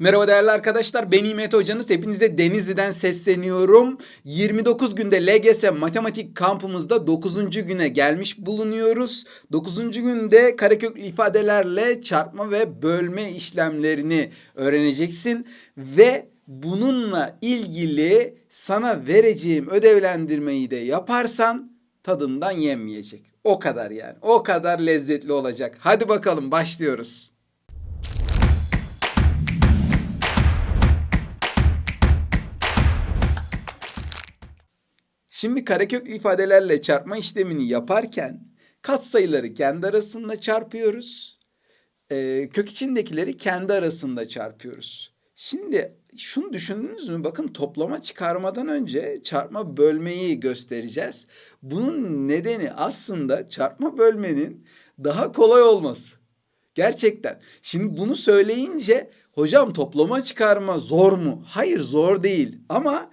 Merhaba değerli arkadaşlar. Ben İmet Hocanız. Hepinize Denizli'den sesleniyorum. 29 günde LGS matematik kampımızda 9. güne gelmiş bulunuyoruz. 9. günde kareköklü ifadelerle çarpma ve bölme işlemlerini öğreneceksin. Ve bununla ilgili sana vereceğim ödevlendirmeyi de yaparsan tadından yenmeyecek. O kadar yani. O kadar lezzetli olacak. Hadi bakalım başlıyoruz. Şimdi kareköklü ifadelerle çarpma işlemini yaparken katsayıları kendi arasında çarpıyoruz. Ee, kök içindekileri kendi arasında çarpıyoruz. Şimdi şunu düşündünüz mü? Bakın toplama çıkarmadan önce çarpma bölmeyi göstereceğiz. Bunun nedeni aslında çarpma bölmenin daha kolay olması. Gerçekten. Şimdi bunu söyleyince hocam toplama çıkarma zor mu? Hayır zor değil. Ama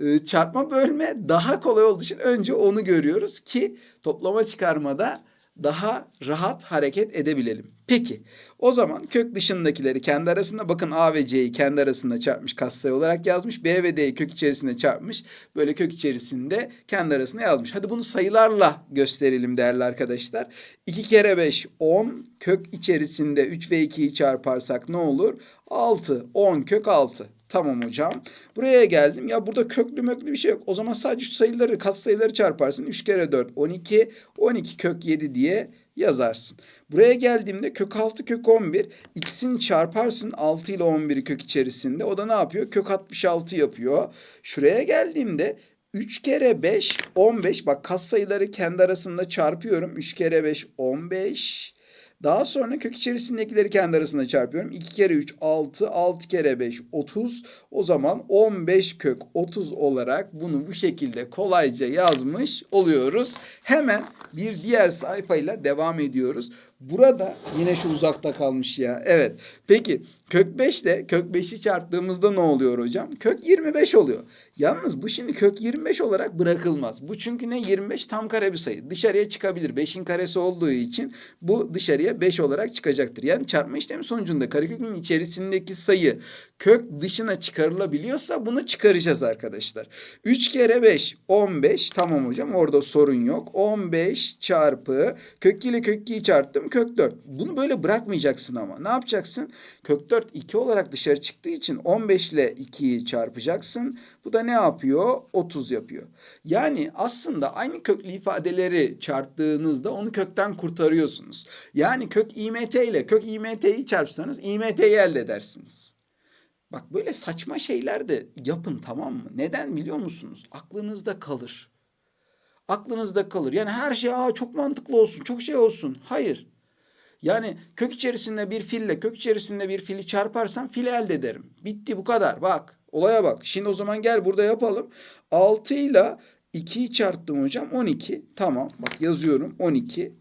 e, çarpma bölme daha kolay olduğu için önce onu görüyoruz ki toplama çıkarmada daha rahat hareket edebilelim. Peki o zaman kök dışındakileri kendi arasında bakın A ve C'yi kendi arasında çarpmış katsayı olarak yazmış. B ve D'yi kök içerisinde çarpmış. Böyle kök içerisinde kendi arasında yazmış. Hadi bunu sayılarla gösterelim değerli arkadaşlar. 2 kere 5 10 kök içerisinde 3 ve 2'yi çarparsak ne olur? 6 10 kök 6. Tamam hocam. Buraya geldim. Ya burada köklü möklü bir şey yok. O zaman sadece şu sayıları, katsayıları çarparsın. 3 kere 4 12. 12 kök 7 diye yazarsın. Buraya geldiğimde kök 6 kök 11. İkisini çarparsın 6 ile 11'i kök içerisinde. O da ne yapıyor? Kök 66 yapıyor. Şuraya geldiğimde 3 kere 5 15. Bak katsayıları kendi arasında çarpıyorum. 3 kere 5 15. Daha sonra kök içerisindekileri kendi arasında çarpıyorum. 2 kere 3 6, 6 kere 5 30. O zaman 15 kök 30 olarak bunu bu şekilde kolayca yazmış oluyoruz. Hemen bir diğer sayfayla devam ediyoruz. Burada yine şu uzakta kalmış ya. Evet. Peki kök 5 ile kök 5'i çarptığımızda ne oluyor hocam? Kök 25 oluyor. Yalnız bu şimdi kök 25 olarak bırakılmaz. Bu çünkü ne? 25 tam kare bir sayı. Dışarıya çıkabilir. 5'in karesi olduğu için bu dışarıya 5 olarak çıkacaktır. Yani çarpma işlemi sonucunda karekökün içerisindeki sayı kök dışına çıkarılabiliyorsa bunu çıkaracağız arkadaşlar. 3 kere 5 15 tamam hocam orada sorun yok. 15 çarpı kök ile kök 2'yi çarptım kök 4. Bunu böyle bırakmayacaksın ama. Ne yapacaksın? Kök 4 2 olarak dışarı çıktığı için 15 ile 2'yi çarpacaksın. Bu da ne yapıyor? 30 yapıyor. Yani aslında aynı köklü ifadeleri çarptığınızda onu kökten kurtarıyorsunuz. Yani kök IMT ile kök IMT'yi çarpsanız IMT'yi elde edersiniz. Bak böyle saçma şeyler de yapın tamam mı? Neden biliyor musunuz? Aklınızda kalır. Aklınızda kalır. Yani her şey Aa, çok mantıklı olsun, çok şey olsun. Hayır. Yani kök içerisinde bir fille kök içerisinde bir fili çarparsam fili elde ederim. Bitti bu kadar. Bak olaya bak. Şimdi o zaman gel burada yapalım. 6 ile 2'yi çarptım hocam 12. Tamam bak yazıyorum 12.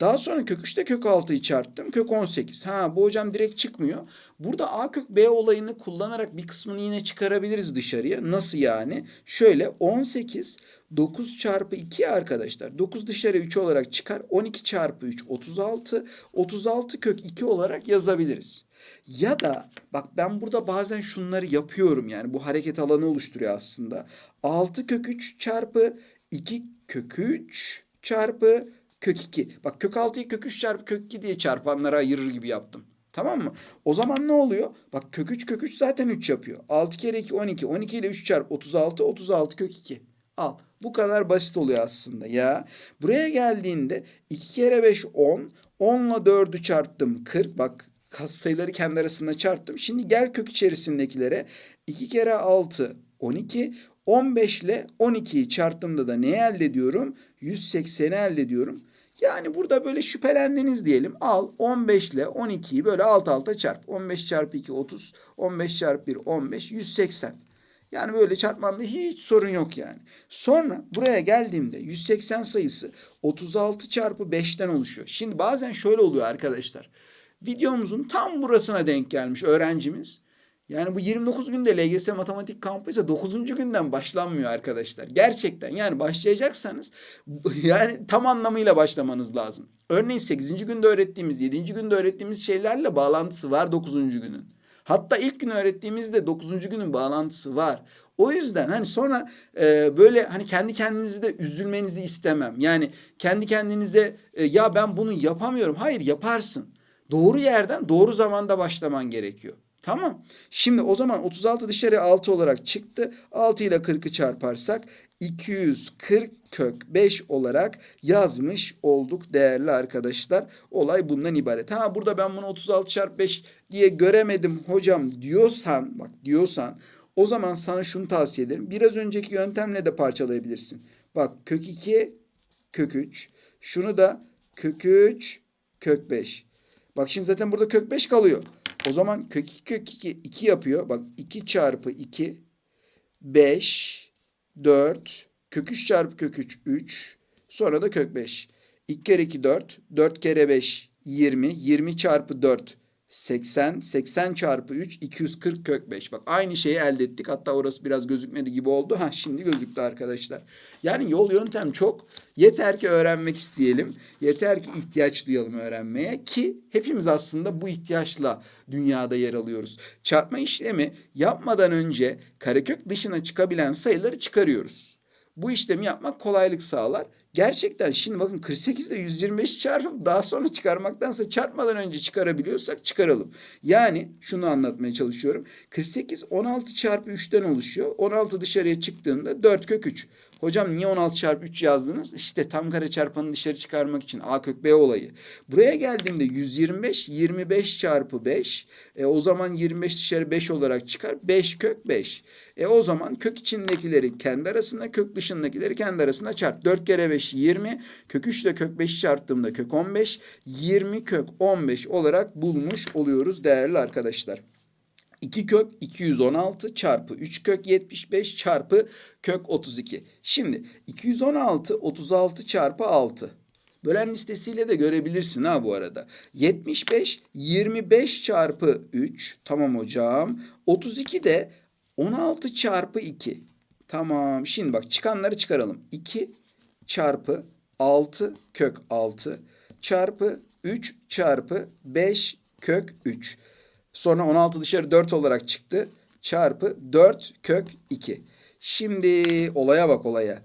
Daha sonra kök 3'te kök 6'yı çarptım. Kök 18. Ha bu hocam direkt çıkmıyor. Burada A kök B olayını kullanarak bir kısmını yine çıkarabiliriz dışarıya. Nasıl yani? Şöyle 18 9 çarpı 2 arkadaşlar. 9 dışarı 3 olarak çıkar. 12 çarpı 3 36. 36 kök 2 olarak yazabiliriz. Ya da bak ben burada bazen şunları yapıyorum yani bu hareket alanı oluşturuyor aslında. 6 kök 3 çarpı 2 kök 3 çarpı kök 2. Bak kök 6'yı kök 3 çarpı kök 2 diye çarpanlara ayırır gibi yaptım. Tamam mı? O zaman ne oluyor? Bak kök 3 kök 3 zaten 3 yapıyor. 6 kere 2 12. 12 ile 3 çarp 36. 36 kök 2. Al. Bu kadar basit oluyor aslında ya. Buraya geldiğinde 2 kere 5 10. 10 ile 4'ü çarptım 40. Bak katsayıları kendi arasında çarptım. Şimdi gel kök içerisindekilere 2 kere 6 12. 15 ile 12'yi çarptığımda da neyi elde ediyorum? 180'i elde ediyorum. Yani burada böyle şüphelendiniz diyelim. Al 15 ile 12'yi böyle alt alta çarp. 15 çarpı 2 30. 15 çarpı 1 15. 180. Yani böyle çarpmamda hiç sorun yok yani. Sonra buraya geldiğimde 180 sayısı 36 çarpı 5'ten oluşuyor. Şimdi bazen şöyle oluyor arkadaşlar. Videomuzun tam burasına denk gelmiş öğrencimiz. Yani bu 29 günde LGS matematik kampı ise 9. günden başlanmıyor arkadaşlar. Gerçekten yani başlayacaksanız yani tam anlamıyla başlamanız lazım. Örneğin 8. günde öğrettiğimiz, 7. günde öğrettiğimiz şeylerle bağlantısı var 9. günün. Hatta ilk gün öğrettiğimizde 9. günün bağlantısı var. O yüzden hani sonra e, böyle hani kendi kendinizi de üzülmenizi istemem. Yani kendi kendinize e, ya ben bunu yapamıyorum. Hayır yaparsın. Doğru yerden doğru zamanda başlaman gerekiyor. Tamam. Şimdi o zaman 36 dışarı 6 olarak çıktı. 6 ile 40'ı çarparsak 240 kök 5 olarak yazmış olduk değerli arkadaşlar. Olay bundan ibaret. Ha burada ben bunu 36 çarpı 5 diye göremedim hocam diyorsan bak diyorsan o zaman sana şunu tavsiye ederim. Biraz önceki yöntemle de parçalayabilirsin. Bak kök 2 kök 3. Şunu da kök 3 kök 5. Bak şimdi zaten burada kök 5 kalıyor. O zaman kök 2 kök 2 2 yapıyor. Bak 2 çarpı 2 5 4 kök 3 çarpı kök 3 3 sonra da kök 5. 2 kere 2 4 4 kere 5 20 20 çarpı 4 80 80 çarpı 3 240 kök 5. Bak aynı şeyi elde ettik. Hatta orası biraz gözükmedi gibi oldu. Ha şimdi gözüktü arkadaşlar. Yani yol yöntem çok. Yeter ki öğrenmek isteyelim. Yeter ki ihtiyaç duyalım öğrenmeye ki hepimiz aslında bu ihtiyaçla dünyada yer alıyoruz. Çarpma işlemi yapmadan önce karekök dışına çıkabilen sayıları çıkarıyoruz. Bu işlemi yapmak kolaylık sağlar. Gerçekten şimdi bakın 48 ile 125 çarpıp daha sonra çıkarmaktansa çarpmadan önce çıkarabiliyorsak çıkaralım. Yani şunu anlatmaya çalışıyorum. 48 16 çarpı 3'ten oluşuyor. 16 dışarıya çıktığında 4 kök 3. Hocam niye 16 çarpı 3 yazdınız? İşte tam kare çarpanı dışarı çıkarmak için A kök B olayı. Buraya geldiğimde 125 25 çarpı 5. E, o zaman 25 dışarı 5 olarak çıkar. 5 kök 5. E o zaman kök içindekileri kendi arasında kök dışındakileri kendi arasında çarp. 4 kere 5 20. Kök 3 ile kök 5'i çarptığımda kök 15. 20 kök 15 olarak bulmuş oluyoruz değerli arkadaşlar. 2 kök 216 çarpı 3 kök 75 çarpı kök 32. Şimdi 216 36 çarpı 6. Bölen listesiyle de görebilirsin ha bu arada. 75 25 çarpı 3. Tamam hocam. 32 de 16 çarpı 2. Tamam. Şimdi bak çıkanları çıkaralım. 2 çarpı 6 kök 6 çarpı 3 çarpı 5 kök 3. Sonra 16 dışarı 4 olarak çıktı. Çarpı 4 kök 2. Şimdi olaya bak olaya.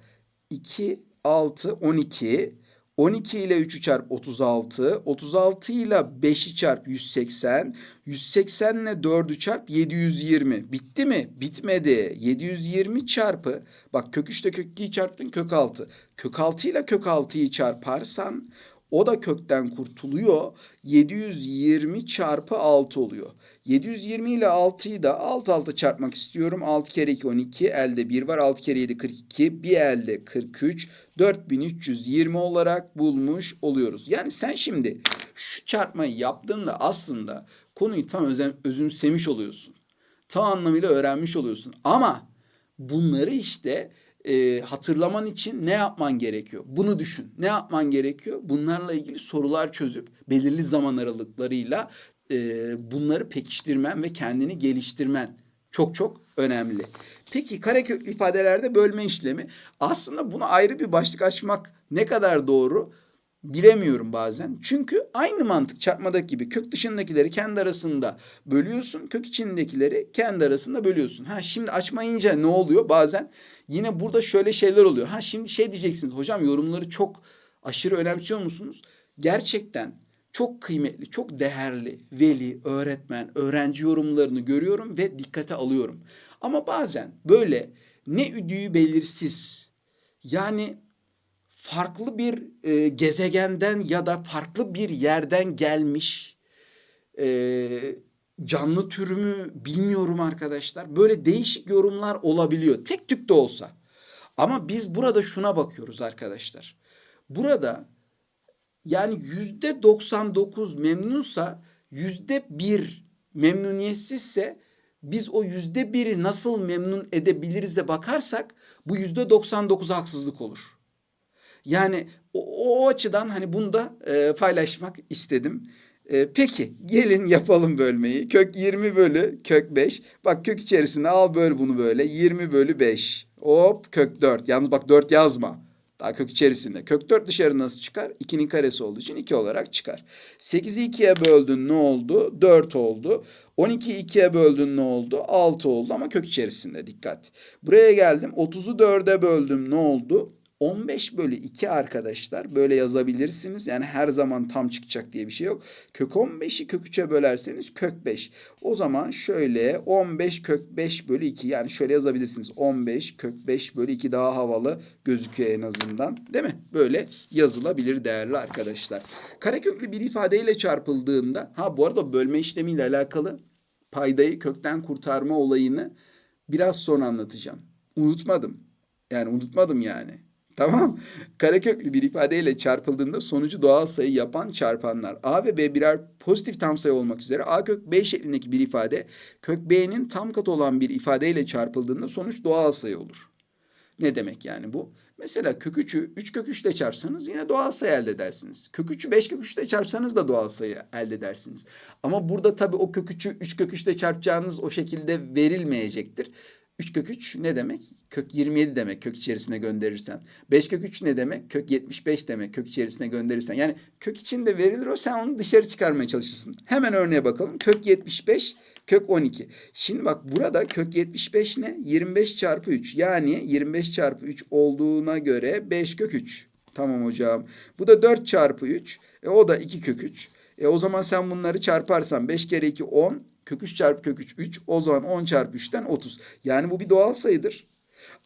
2, 6, 12. 12 ile 3'ü çarp 36. 36 ile 5'i çarp 180. 180 ile 4'ü çarp 720. Bitti mi? Bitmedi. 720 çarpı bak kök 3 ile kök 2'yi çarptın kök 6. Kök 6 ile kök 6'yı çarparsan o da kökten kurtuluyor. 720 çarpı 6 oluyor. 720 ile 6'yı da alt alta çarpmak istiyorum. 6 kere 2 12 elde 1 var. 6 kere 7 42 bir elde 43 4320 olarak bulmuş oluyoruz. Yani sen şimdi şu çarpmayı yaptığında aslında konuyu tam özümsemiş oluyorsun. Tam anlamıyla öğrenmiş oluyorsun. Ama bunları işte e, hatırlaman için ne yapman gerekiyor? Bunu düşün. Ne yapman gerekiyor? Bunlarla ilgili sorular çözüp belirli zaman aralıklarıyla e, bunları pekiştirmen ve kendini geliştirmen çok çok önemli. Peki kareköklü ifadelerde bölme işlemi aslında bunu ayrı bir başlık açmak ne kadar doğru bilemiyorum bazen. Çünkü aynı mantık çarpmadaki gibi kök dışındakileri kendi arasında bölüyorsun, kök içindekileri kendi arasında bölüyorsun. Ha şimdi açmayınca ne oluyor? Bazen yine burada şöyle şeyler oluyor. Ha şimdi şey diyeceksiniz. Hocam yorumları çok aşırı önemsiyor musunuz? Gerçekten çok kıymetli, çok değerli veli, öğretmen, öğrenci yorumlarını görüyorum ve dikkate alıyorum. Ama bazen böyle ne üdüğü belirsiz yani farklı bir e, gezegenden ya da farklı bir yerden gelmiş e, canlı türü mü bilmiyorum arkadaşlar. Böyle değişik yorumlar olabiliyor. Tek tük de olsa. Ama biz burada şuna bakıyoruz arkadaşlar. Burada yani yüzde 99 memnunsa yüzde bir memnuniyetsizse biz o yüzde biri nasıl memnun edebiliriz de bakarsak bu yüzde 99 haksızlık olur. Yani o, o açıdan hani bunu da e, paylaşmak istedim. E, peki gelin yapalım bölmeyi. Kök 20 bölü kök 5. Bak kök içerisinde al böl bunu böyle. 20 bölü 5. Hop kök 4. Yalnız bak 4 yazma. Daha kök içerisinde. Kök 4 dışarı nasıl çıkar? 2'nin karesi olduğu için 2 olarak çıkar. 8'i 2'ye böldün ne oldu? 4 oldu. 12'yi 2'ye böldün ne oldu? 6 oldu ama kök içerisinde dikkat. Buraya geldim. 30'u 4'e böldüm ne oldu? 15 bölü 2 arkadaşlar böyle yazabilirsiniz. Yani her zaman tam çıkacak diye bir şey yok. Kök 15'i kök 3'e bölerseniz kök 5. O zaman şöyle 15 kök 5 bölü 2 yani şöyle yazabilirsiniz. 15 kök 5 bölü 2 daha havalı gözüküyor en azından. Değil mi? Böyle yazılabilir değerli arkadaşlar. Kareköklü bir ifadeyle çarpıldığında ha bu arada bölme işlemiyle alakalı paydayı kökten kurtarma olayını biraz sonra anlatacağım. Unutmadım. Yani unutmadım yani. Tamam. Kareköklü bir ifadeyle çarpıldığında sonucu doğal sayı yapan çarpanlar. A ve B birer pozitif tam sayı olmak üzere A kök B şeklindeki bir ifade kök B'nin tam katı olan bir ifadeyle çarpıldığında sonuç doğal sayı olur. Ne demek yani bu? Mesela kök 3'ü 3 kök 3 ile çarpsanız yine doğal sayı elde edersiniz. Kök 3'ü 5 kök 3 ile çarpsanız da doğal sayı elde edersiniz. Ama burada tabii o kök 3'ü 3 kök 3 ile çarpacağınız o şekilde verilmeyecektir. 3 kök 3 ne demek? Kök 27 demek kök içerisine gönderirsen. 5 kök 3 ne demek? Kök 75 demek kök içerisine gönderirsen. Yani kök içinde verilir o sen onu dışarı çıkarmaya çalışırsın. Hemen örneğe bakalım. Kök 75 kök 12. Şimdi bak burada kök 75 ne? 25 çarpı 3. Yani 25 çarpı 3 olduğuna göre 5 kök 3. Tamam hocam. Bu da 4 çarpı 3. E o da 2 kök 3. E o zaman sen bunları çarparsan 5 kere 2 10. Kök 3 çarpı kök 3 3. O zaman 10 çarpı 3'ten 30. Yani bu bir doğal sayıdır.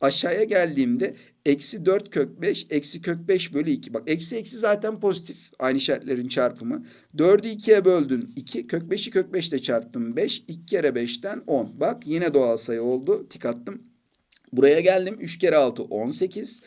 Aşağıya geldiğimde eksi 4 kök 5 eksi kök 5 bölü 2. Bak eksi eksi zaten pozitif. Aynı işaretlerin çarpımı. 4'ü 2'ye böldün 2. Kök 5'i kök 5 ile çarptım 5. 2 kere 5'ten 10. Bak yine doğal sayı oldu. Tik attım. Buraya geldim. 3 kere 6 18.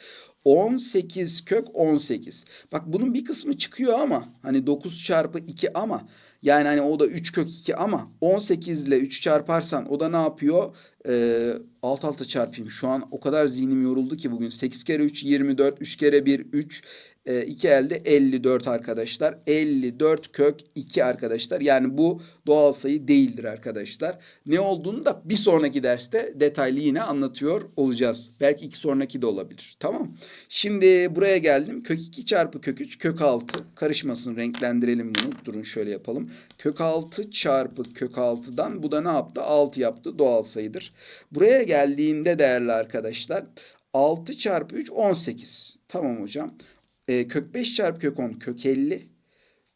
18 kök 18. Bak bunun bir kısmı çıkıyor ama hani 9 çarpı 2 ama yani hani o da 3 kök 2 ama 18 ile 3 çarparsan o da ne yapıyor? Ee, alt alta çarpayım. Şu an o kadar zihnim yoruldu ki bugün. 8 kere 3 24, 3 kere 1 3, e, 2 elde 54 arkadaşlar. 54 kök 2 arkadaşlar. Yani bu doğal sayı değildir arkadaşlar. Ne olduğunu da bir sonraki derste detaylı yine anlatıyor olacağız. Belki iki sonraki de olabilir. Tamam. Şimdi buraya geldim. Kök 2 çarpı kök 3 kök 6. Karışmasın renklendirelim bunu. Durun şöyle yapalım. Kök 6 çarpı kök 6'dan bu da ne yaptı? 6 yaptı. Doğal sayıdır. Buraya geldiğinde değerli arkadaşlar 6 çarpı 3 18. Tamam hocam. E, kök 5 çarpı kök 10 kök 50.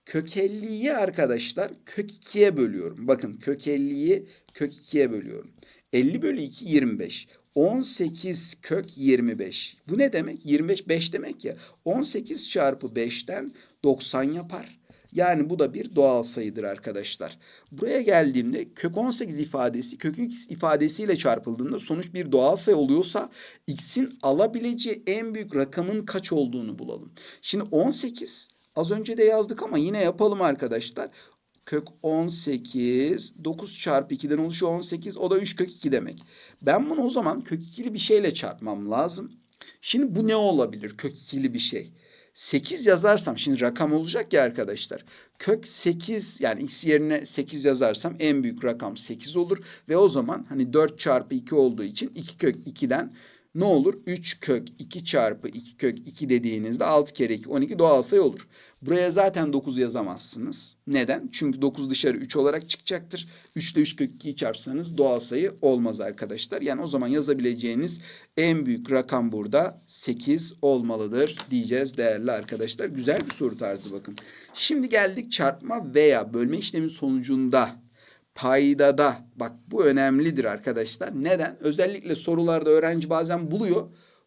Kök 50'yi arkadaşlar kök 2'ye bölüyorum. Bakın kök 50'yi kök 2'ye bölüyorum. 50 bölü 2 25. 18 kök 25. Bu ne demek? 25 5 demek ya. 18 çarpı 5'ten 90 yapar. Yani bu da bir doğal sayıdır arkadaşlar. Buraya geldiğimde kök 18 ifadesi kök x ifadesiyle çarpıldığında sonuç bir doğal sayı oluyorsa x'in alabileceği en büyük rakamın kaç olduğunu bulalım. Şimdi 18 az önce de yazdık ama yine yapalım arkadaşlar. Kök 18 9 çarpı 2'den oluşuyor 18 o da 3 kök 2 demek. Ben bunu o zaman kök 2'li bir şeyle çarpmam lazım. Şimdi bu ne olabilir kök 2'li bir şey? 8 yazarsam şimdi rakam olacak ya arkadaşlar. Kök 8 yani x yerine 8 yazarsam en büyük rakam 8 olur. Ve o zaman hani 4 çarpı 2 olduğu için 2 kök 2'den ne olur? 3 kök 2 çarpı 2 kök 2 dediğinizde 6 kere 2 12 doğal sayı olur. Buraya zaten 9 yazamazsınız. Neden? Çünkü 9 dışarı 3 olarak çıkacaktır. 3 ile 3 kök 2'yi çarpsanız doğal sayı olmaz arkadaşlar. Yani o zaman yazabileceğiniz en büyük rakam burada 8 olmalıdır diyeceğiz değerli arkadaşlar. Güzel bir soru tarzı bakın. Şimdi geldik çarpma veya bölme işlemi sonucunda paydada bak bu önemlidir arkadaşlar. Neden? Özellikle sorularda öğrenci bazen buluyor.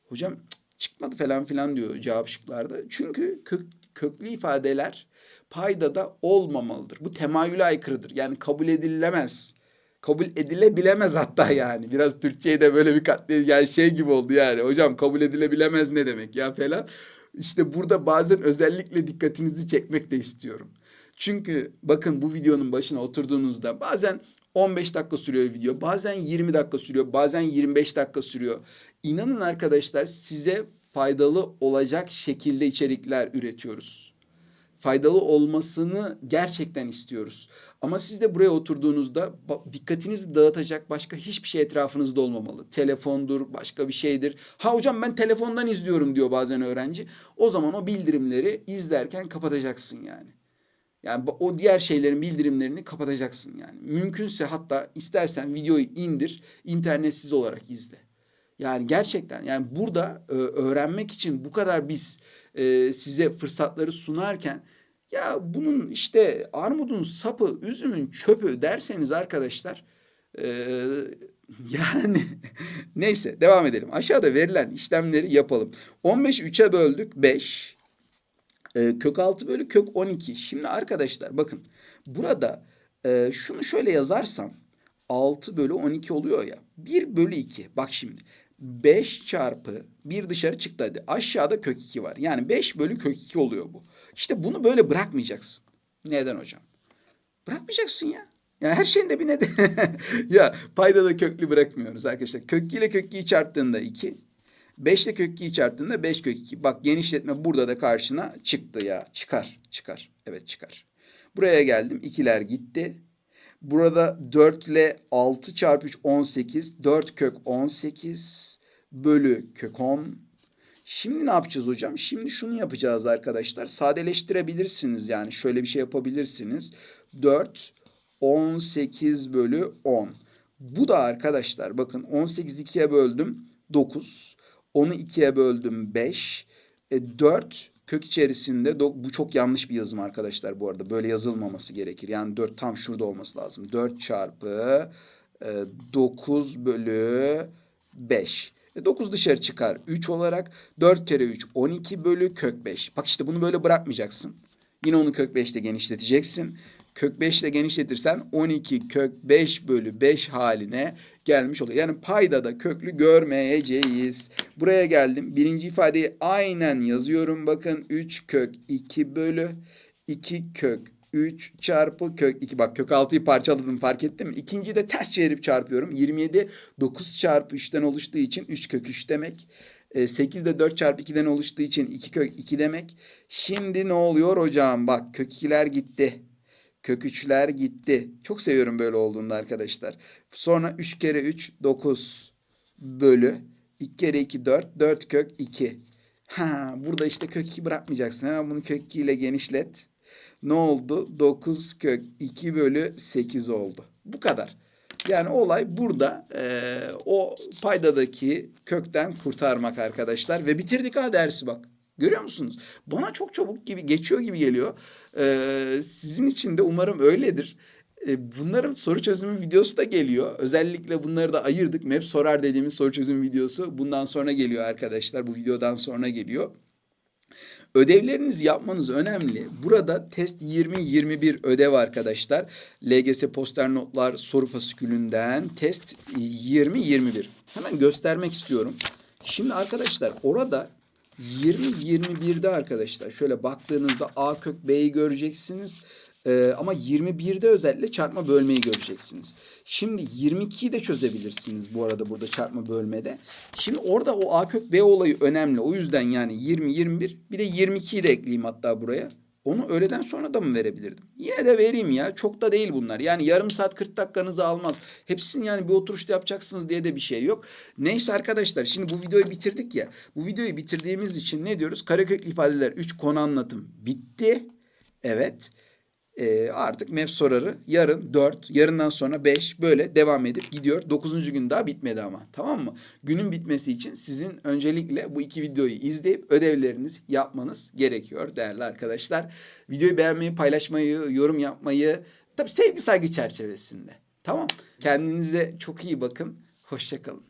Hocam çıkmadı falan filan diyor cevap şıklarda. Çünkü kök, köklü ifadeler paydada olmamalıdır. Bu temayüle aykırıdır. Yani kabul edilemez. Kabul edilebilemez hatta yani. Biraz Türkçe'yi de böyle bir katli yani şey gibi oldu yani. Hocam kabul edilebilemez ne demek ya falan. İşte burada bazen özellikle dikkatinizi çekmek de istiyorum. Çünkü bakın bu videonun başına oturduğunuzda bazen 15 dakika sürüyor video, bazen 20 dakika sürüyor, bazen 25 dakika sürüyor. İnanın arkadaşlar size faydalı olacak şekilde içerikler üretiyoruz. faydalı olmasını gerçekten istiyoruz. Ama siz de buraya oturduğunuzda dikkatinizi dağıtacak başka hiçbir şey etrafınızda olmamalı. Telefondur, başka bir şeydir. Ha hocam ben telefondan izliyorum diyor bazen öğrenci. O zaman o bildirimleri izlerken kapatacaksın yani. Yani o diğer şeylerin bildirimlerini kapatacaksın yani. Mümkünse hatta istersen videoyu indir, internetsiz olarak izle. Yani gerçekten yani burada e, öğrenmek için bu kadar biz e, size fırsatları sunarken ya bunun işte armudun sapı, üzümün çöpü derseniz arkadaşlar e, yani neyse devam edelim. Aşağıda verilen işlemleri yapalım. 15'i 3'e böldük 5. E, kök 6 bölü kök 12. Şimdi arkadaşlar bakın burada e, şunu şöyle yazarsam 6 bölü 12 oluyor ya. 1 bölü 2. Bak şimdi 5 çarpı 1 dışarı çıktı hadi. Aşağıda kök 2 var. Yani 5 bölü kök 2 oluyor bu. İşte bunu böyle bırakmayacaksın. Neden hocam? Bırakmayacaksın ya. Yani her şeyin de bir nedeni. ya payda da köklü bırakmıyoruz arkadaşlar. Kök 2 ile kök 2'yi çarptığında 2. 5 ile kök 2'yi çarptığında 5 kök 2. Bak genişletme burada da karşına çıktı ya. Çıkar. Çıkar. Evet çıkar. Buraya geldim. İkiler gitti. Burada 4 ile 6 çarpı 3 18. 4 kök 18 bölü kök 10. Şimdi ne yapacağız hocam? Şimdi şunu yapacağız arkadaşlar. Sadeleştirebilirsiniz yani. Şöyle bir şey yapabilirsiniz. 4 18 bölü 10. Bu da arkadaşlar bakın 18 2'ye böldüm 9. 10'u 2'ye böldüm 5. E, 4 kök içerisinde bu çok yanlış bir yazım arkadaşlar bu arada. Böyle yazılmaması gerekir. Yani 4 tam şurada olması lazım. 4 çarpı e, 9 bölü 5. E 9 dışarı çıkar 3 olarak. 4 kere 3 12 bölü kök 5. Bak işte bunu böyle bırakmayacaksın. Yine onu kök 5 ile genişleteceksin. Kök 5 ile genişletirsen 12 kök 5 bölü 5 haline gelmiş oluyor. Yani payda da köklü görmeyeceğiz. Buraya geldim. Birinci ifadeyi aynen yazıyorum. Bakın 3 kök 2 bölü 2 kök 3 çarpı kök 2. Bak kök 6'yı parçaladım fark ettin mi? İkinciyi de ters çevirip çarpıyorum. 27 9 çarpı 3'ten oluştuğu için 3 kök 3 demek. E, 8 de 4 çarpı 2'den oluştuğu için 2 kök 2 demek. Şimdi ne oluyor hocam? Bak kök 2'ler gitti. Kök 3'ler gitti. Çok seviyorum böyle olduğunda arkadaşlar. Sonra 3 kere 3 9 bölü 2 kere 2 4 4 kök 2. Ha burada işte kök 2 bırakmayacaksın. Hemen bunu kök 2 ile genişlet. Ne oldu? 9 kök 2 bölü 8 oldu. Bu kadar. Yani olay burada eee, o paydadaki kökten kurtarmak arkadaşlar. Ve bitirdik ha dersi bak. Görüyor musunuz? Bana çok çabuk gibi geçiyor gibi geliyor. Eee, sizin için de umarım öyledir. E, bunların soru çözümü videosu da geliyor. Özellikle bunları da ayırdık. Map sorar dediğimiz soru çözüm videosu bundan sonra geliyor arkadaşlar. Bu videodan sonra geliyor. Ödevlerinizi yapmanız önemli. Burada test 20-21 ödev arkadaşlar. LGS poster notlar soru fasikülünden test 20-21. Hemen göstermek istiyorum. Şimdi arkadaşlar orada 20-21'de arkadaşlar şöyle baktığınızda A kök B'yi göreceksiniz. Ee, ama 21'de özellikle çarpma bölmeyi göreceksiniz. Şimdi 22'yi de çözebilirsiniz bu arada burada çarpma bölmede. Şimdi orada o A kök B olayı önemli. O yüzden yani 20-21 bir de 22'yi de ekleyeyim hatta buraya. Onu öğleden sonra da mı verebilirdim? Yine de vereyim ya. Çok da değil bunlar. Yani yarım saat 40 dakikanızı almaz. Hepsini yani bir oturuşta yapacaksınız diye de bir şey yok. Neyse arkadaşlar şimdi bu videoyu bitirdik ya. Bu videoyu bitirdiğimiz için ne diyoruz? Kareköklü ifadeler 3 konu anlatım bitti. Evet. Ee, artık map sorarı yarın 4, yarından sonra 5 böyle devam edip gidiyor. 9. gün daha bitmedi ama tamam mı? Günün bitmesi için sizin öncelikle bu iki videoyu izleyip ödevlerinizi yapmanız gerekiyor değerli arkadaşlar. Videoyu beğenmeyi, paylaşmayı, yorum yapmayı tabii sevgi saygı çerçevesinde. Tamam. Kendinize çok iyi bakın. Hoşçakalın.